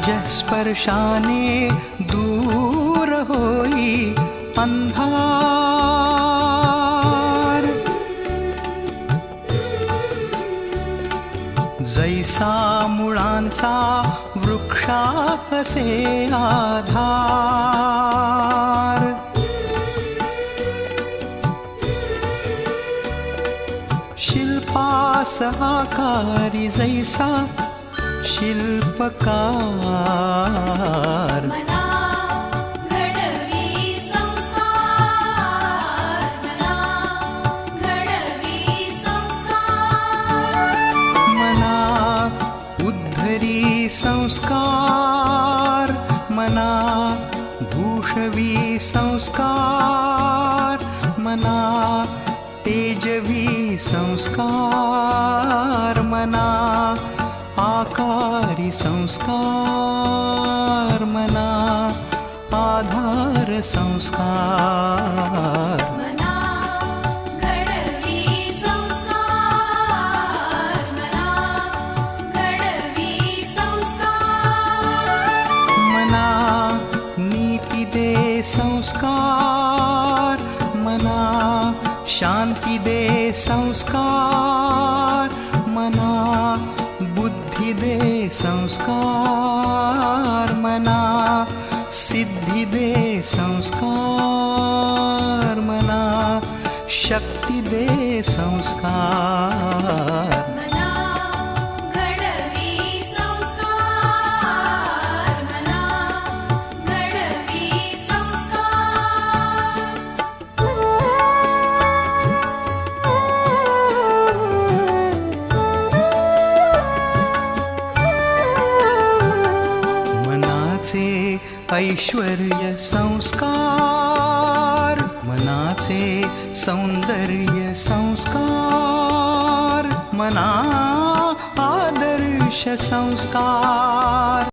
निजस्पर्शाने दूर होई अंधार। जैसा मुळांचा वृक्षा असे आधार। शिल्पास आकारी जैसा शिल्पकार। मना घडवी संस्कार मना घडवी संस्कार। मना उद्धरी संस्कार मना भूषवी संस्कार मना तेजवी संस्कार मना आकारी संस्कार मना आधार संस्कार. मना घडवी संस्कार. मना घडवी संस्कार. मना नीती दे संस्कार. मना शांती दे संस्कार. मना बुद्धी दे संस्कार मना। सिद्धी दे संस्कार मना। शक्ती दे संस्कार मनाचे ऐश्वर्य संस्कार. मनाचे सौंदर्य संस्कार. मना आदर्श संस्कार.